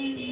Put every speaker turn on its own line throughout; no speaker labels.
Thank you.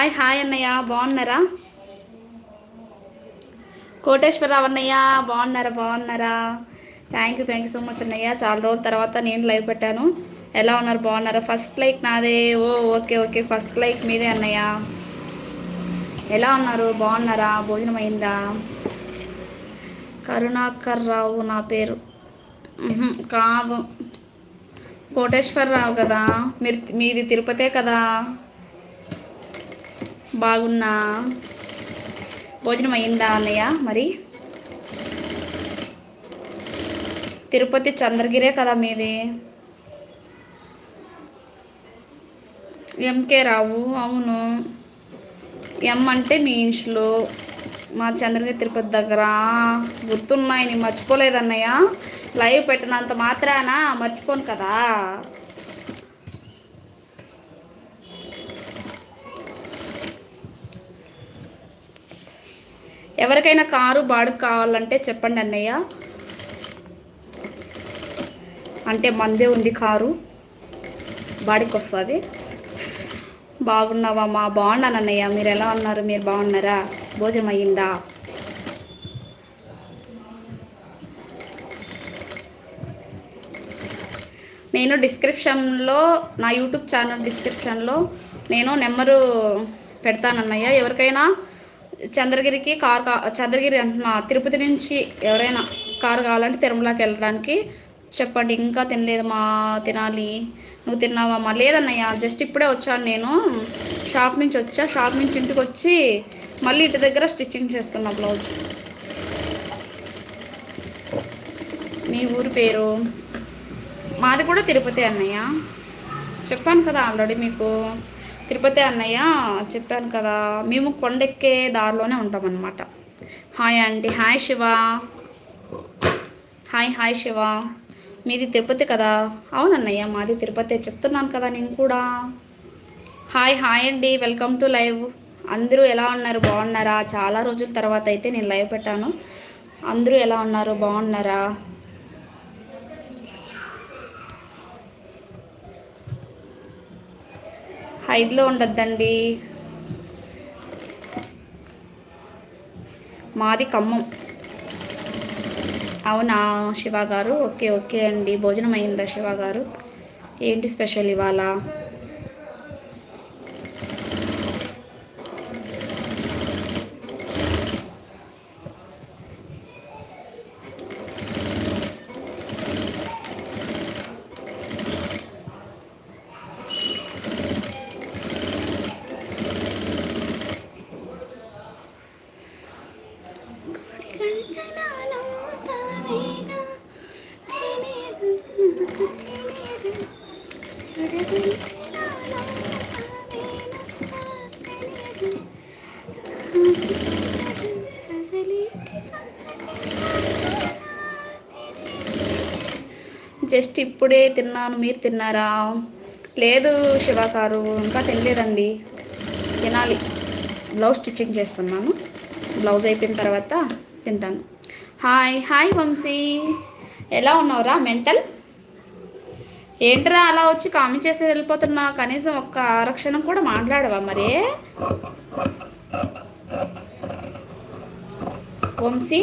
Hi hi అన్నయ్య బాగున్నారా? కోటేశ్వరరావు అన్నయ్య బాగున్నారా బాగున్నారా? Thank you thank you so much అన్నయ్య. చాలా రోజుల తర్వాత నేను లైవ్ పెట్టాను. ఎలా ఉన్నారు బాగున్నారా? ఫస్ట్ లైక్ నాదే. ఓ ఓకే ఓకే. ఫస్ట్ లైక్ మీదే అన్నయ్య. ఎలా ఉన్నారు బాగున్నారా? భోజనం అయిందా? కరుణాకర్ రావు నా పేరు. కాదు. కోటేశ్వరరావు కదా? మీరు మీది తిరుపతే కదా? బాగున్నా? భోజనం అయిందా అన్నయ్య మరి? తిరుపతి చంద్రగిరే కదా మీది? ఎంకే రావు అవును. ఎం అంటే మీ ఇంట్లో? మా చంద్రగిరి తిరుపతి దగ్గర. గుర్తున్నాయి నేను మర్చిపోలేదన్నయ్య లైవ్ పెట్టినంత మాత్రాన? మర్చిపోను కదా. ఎవరికైనా కారు బాడుకు కావాలంటే చెప్పండి అన్నయ్య. అంటే మందే ఉంది కారు. బాడికి వస్తుంది బాగున్నావా మా? బాగున్నాను అన్నయ్య. మీరు ఎలా ఉన్నారు? మీరు బాగున్నారా? భోజనం అయ్యిందా? నేను డిస్క్రిప్షన్లో నా యూట్యూబ్ ఛానల్ డిస్క్రిప్షన్లో నేను నెంబరు పెడతానన్నయ్య. ఎవరికైనా చంద్రగిరికి కార్ కా చంద్రగిరి అంటున్నా తిరుపతి నుంచి ఎవరైనా కారు కావాలంటే తిరుమలకి వెళ్ళడానికి చెప్పండి. ఇంకా తినలేదు మా తినాలి. నువ్వు తిన్నావమ్మా లేదన్నయ్య జస్ట్ ఇప్పుడే వచ్చాను నేను. షాప్ నుంచి వచ్చా. షాప్ నుంచి ఇంటికి వచ్చి మళ్ళీ ఇంటి దగ్గర స్టిచ్చింగ్ చేస్తున్నా బ్లౌజ్. మీ ఊరి పేరు? మాది కూడా తిరుపతి అన్నయ్య. చెప్పాను కదా ఆల్రెడీ మీకు. తిరుపతి అన్నయ్య చెప్పాను కదా మేము కొండెక్కే దారిలోనే ఉంటామన్నమాట hi aunty hi Shiva. Hi hi Shiva. మీది తిరుపతి కదా? అవునన్నయ్య మాది తిరుపతి చెప్తున్నాను కదా నేను కూడా. హాయ్ హాయ్ అండి వెల్కమ్ టు లైవ్. అందరూ ఎలా ఉన్నారు? బాగున్నారా? చాలా రోజుల తర్వాత అయితే నేను లైవ్ పెట్టాను. అందరూ ఎలా ఉన్నారు? బాగున్నారా? హైడ్లో ఉండొద్దండి. మాది ఖమ్మం. అవునా శివ గారు? ఓకే ఓకే అండి. భోజనం అయిందా శివ గారు? ఏంటి స్పెషల్ ఇవాళ? జస్ట్ ఇప్పుడే తిన్నాను మీరు తిన్నారా? లేదు శివాకారు ఇంకా తినలేదండి. తినాలి. బ్లౌజ్ స్టిచ్చింగ్ చేస్తున్నాను. బ్లౌజ్ అయిపోయిన తర్వాత తింటాను. Hi hi Vamsi. ఎలా ఉన్నావురా మెంటల్? ఏంట్రా అలా వచ్చి కామెంట్ చేసి వెళ్ళిపోతున్నా? కనీసం ఒక్క ఆరక్షణం కూడా మాట్లాడవా మరే? వంశీ?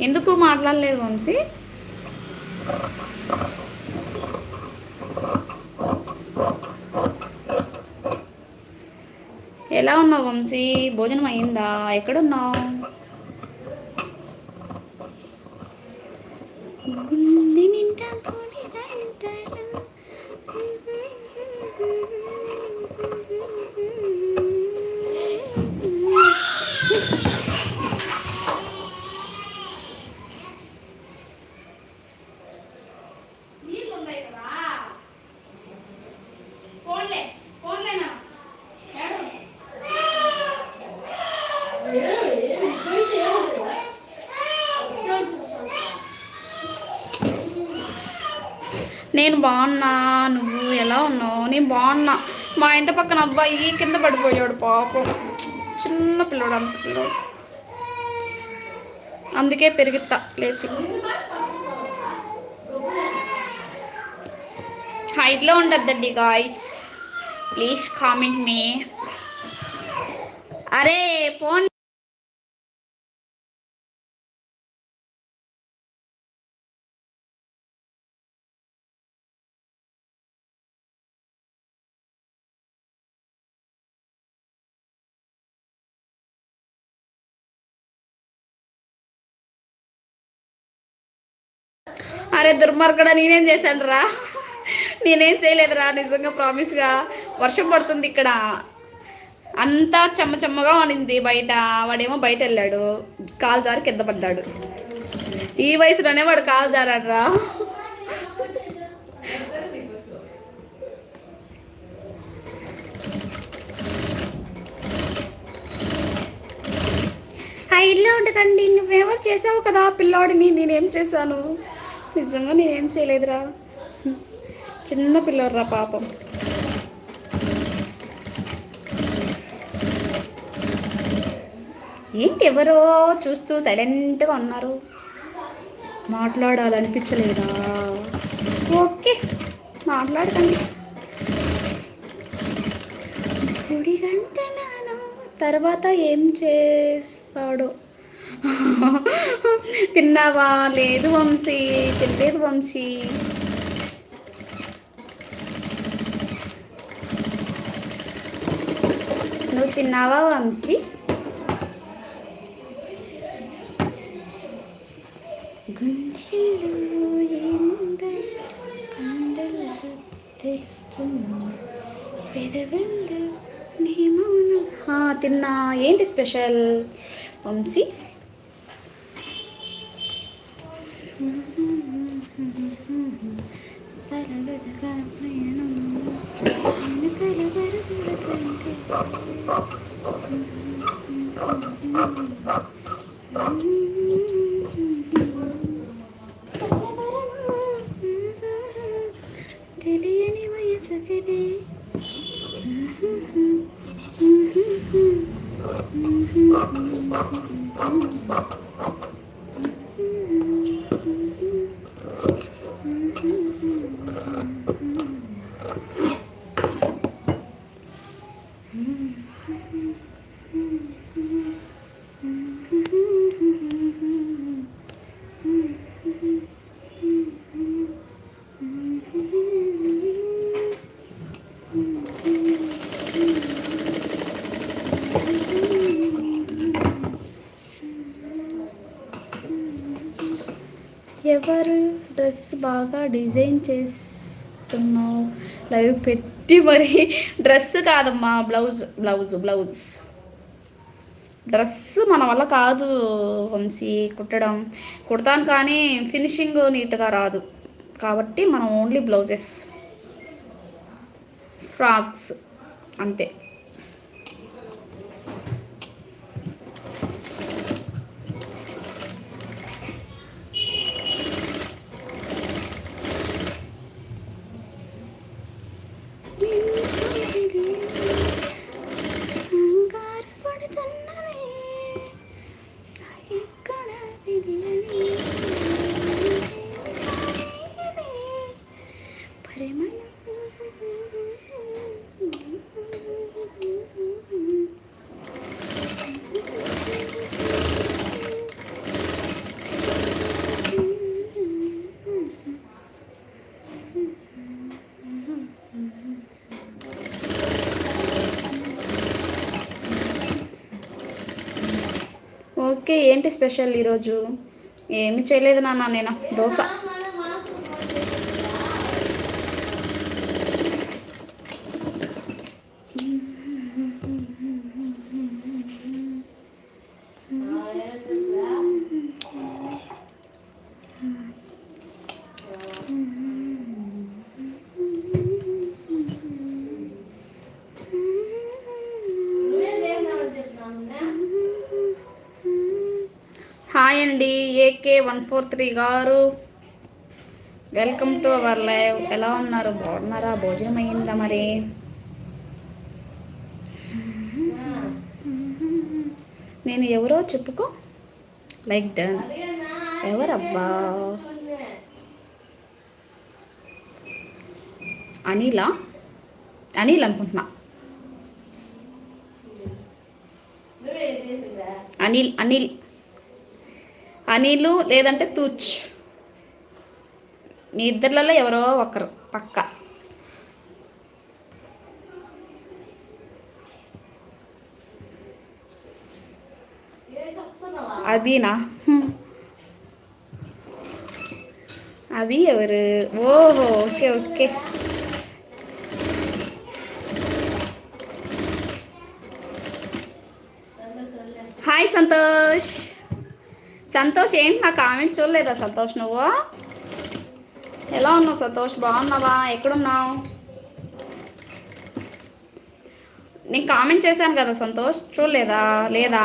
ఎందుకు మాట్లాడలేదు వంశీ? ఎలా ఉన్నావు వంశీ? భోజనం అయిందా? ఎక్కడున్నావు గుండె నిండా గుడి గంటలు. నేను బాగున్నా నువ్వు ఎలా ఉన్నావు? నేను బాగున్నా. మా ఇంటి పక్కన అబ్బాయి కింద పడిపోయాడు పాపం. చిన్న పిల్లోడు అంత పిల్లోడు. అందుకే పెరుగుతా లేచి. హైట్లో ఉండద్దండి గాయస్ ప్లీజ్ కామెంట్ మీ అరే ఫోన్ అరే దుర్మార్గడ నేనేం చేశాను రా నేనేం చేయలేదురా నిజంగా ప్రామిస్గా. వర్షం పడుతుంది ఇక్కడ. అంతా చెమ్మ చెమ్మగా ఉండింది బయట. వాడేమో బయట వెళ్ళాడు కాలు జారి కింద పడ్డాడు. ఈ వయసులోనే వాడు కాలు జారాడురా. ఆ ఇల్లు ఉండకండి. నువ్వేమో చేసావు కదా పిల్లోడిని. నేనేం చేశాను? నిజంగా నేనేం చేయలేదురా. చిన్న పిల్లోడ్రా పాపం. ఏంటి ఎవరో చూస్తూ సైలెంట్గా ఉన్నారు. మాట్లాడాలనిపించలేదా? ఓకే మాట్లాడకండి. గుడి గంటలను తర్వాత ఏం చేస్తాడో. తిన్నావా? లేదు వంశీ. తినలేదు వంశీ. నువ్వు తిన్నావా వంశీ? తిన్నా. ఏంటి స్పెషల్? వంశీ? తెలియని వయసుకిది ఎవరు డ్రెస్ బాగా డిజైన్ చేస్తున్నావు. లైవ్ పెట్టి మరి డ్రెస్ కాదమ్మా బ్లౌజ్ బ్లౌజ్ బ్లౌజ్. డ్రెస్ మన వల్ల కాదు వంశీ కుట్టడం. కుడతాను కానీ ఫినిషింగ్ నీట్గా రాదు. కాబట్టి మనం ఓన్లీ బ్లౌజెస్. ఫ్రాక్స్ అంతే. స్పెషల్ ఈరోజు? ఏమి చేయలేదు నాన్న నేను. Dosa. KK one four three గారు. Welcome to our live. ఎలా ఉన్నారు? బాగున్నారా? భోజనం అయ్యిందా మరి? నేను ఎవరో చెప్పుకో. లైక్ డన్ ఎవరబ్బా? అనిలా? అనిల్ అనుకుంటున్నా. అనిల్ అనిల్. అనిలు లేదంటే తూచ్. మీ ఇద్దర్లలో ఎవరో ఒకరు పక్క. అభినా అవి ఎవరు? ఓహో okay okay. Hi Santosh. Santosh ఏంటి నా కామెంట్ చూడలేదా సంతోష్ నువ్వు? ఎలా ఉన్నావు సంతోష్? బాగున్నావా? ఎక్కడున్నావు? నేను కామెంట్ చేశాను కదా సంతోష్ చూడలేదా? లేదా?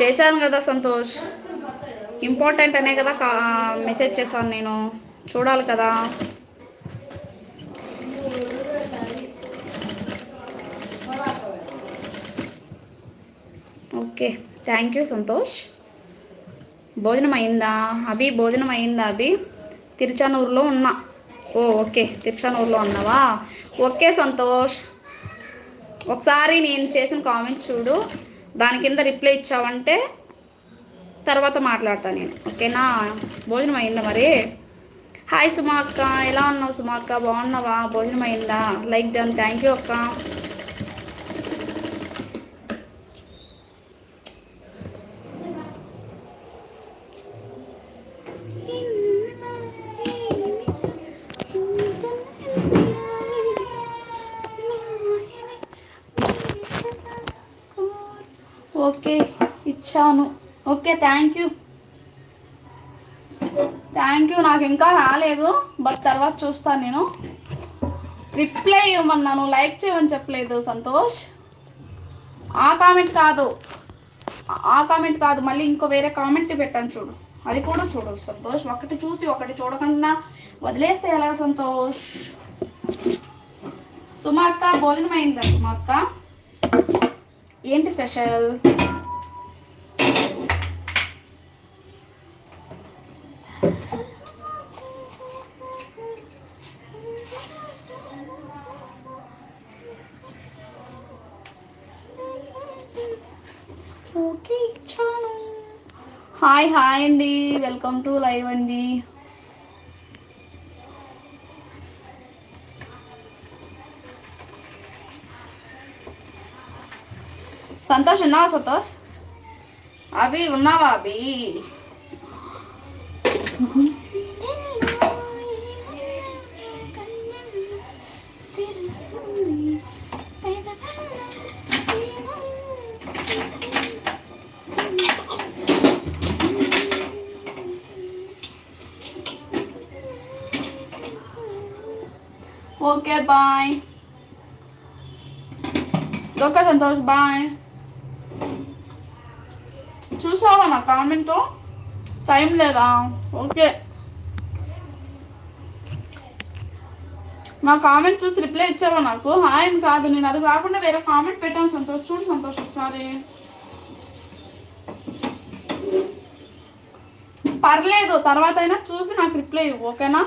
చేశాను కదా సంతోష్. ఇంపార్టెంట్ అనే కదా కా మెసేజ్ చేశాను నేను. చూడాలి కదా. Okay thank you Santosh. భోజనం అయిందా అభి భోజనం అయిందా అభి? తిరుచానూరులో ఉన్నా. ఓ ఓకే. తిరుచానూరులో ఉన్నావా? ఓకే సంతోష్. ఒకసారి నేను చేసిన కామెంట్ చూడు. దాని కింద రిప్లై ఇచ్చావంటే తర్వాత మాట్లాడతా నేను. ఓకేనా? భోజనం అయిందా మరి? హాయ్ సుమా అక్క ఎలా ఉన్నావు సుమా అక్క బాగున్నావా? భోజనం అయిందా లైక్ డన్. థ్యాంక్ యూ అక్క ఓకే వచ్చాను okay thank you thank you నాకు ఇంకా రాలేదు బట్ తర్వాత చూస్తాను నేను. రిప్లై ఇవ్వమన్నాను లైక్ చేయమని చెప్పలేదు సంతోష్. ఆ కామెంట్ కాదు. ఆ కామెంట్ కాదు మళ్ళీ ఇంకో వేరే కామెంట్ పెట్టాను చూడు. అది కూడా చూడు సంతోష్. ఒకటి చూసి ఒకటి చూడకుండా వదిలేస్తే ఎలా సంతోష్? సుమా అక్క భోజనం అయిందా సుమా అక్క ఏంటి స్పెషల్ ఓకే ఇచ్చాను హాయ్ హాయ్ అండి. వెల్కమ్ టు లైవ్ అండి. సంతోష్ ఉన్నావా సంతోష్? అభి ఉన్నావా Abhi? Okay bye okay Santosh bye చూసావా నా కామెంట్ టైం లేదా ఓకే నా కామెంట్ చూసి రిప్లై ఇచ్చావా నాకు? హాయ్ అని కాదు నేను అది కాకుండా వేరే కామెంట్ పెట్టాను. సంతోష్ చూడు సంతోష్ ఒకసారి. పర్లేదు తర్వాత అయినా చూసి నాకు రిప్లై ఇవ్వు ఓకేనా?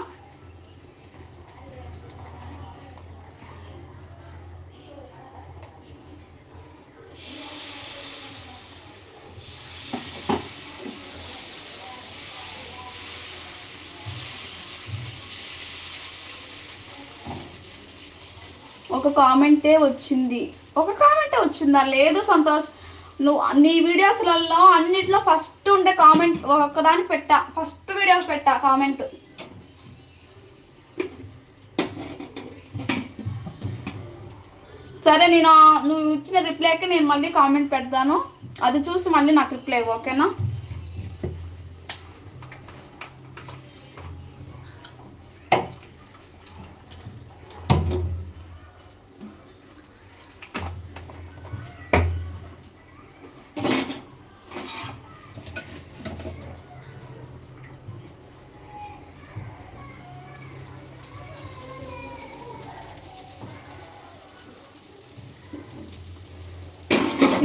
కామెంటే వచ్చింది. ఒక కామెంటే వచ్చిందా? లేదు సంతోష్. నువ్వు నీ వీడియోస్లలో అన్నిట్లో ఫస్ట్ ఉండే కామెంట్ ఒక్కదానికి పెట్టా. ఫస్ట్ వీడియోకి పెట్టా కామెంట్. సరే నేను నువ్వు ఇచ్చిన రిప్లైకి నేను మళ్ళీ కామెంట్ పెడతాను. అది చూసి మళ్ళీ నాకు రిప్లై ఓకేనా?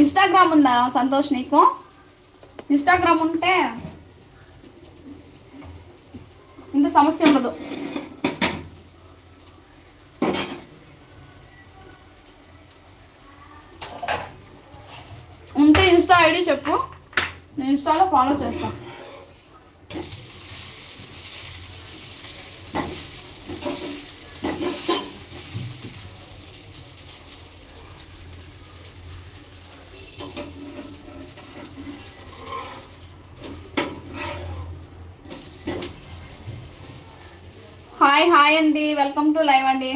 ఇన్స్టాగ్రామ్ ఉందా సంతోష్ నీకు? ఇన్స్టాగ్రామ్ ఉంటే ఇంత సమస్య ఉండదు. ఉంటే ఇన్స్టా ఐడి చెప్పు. నేను ఇన్స్టాలో ఫాలో చేస్తాను హాయ్ హాయ్ అండి వెల్కమ్ టు లైవ్ అండి.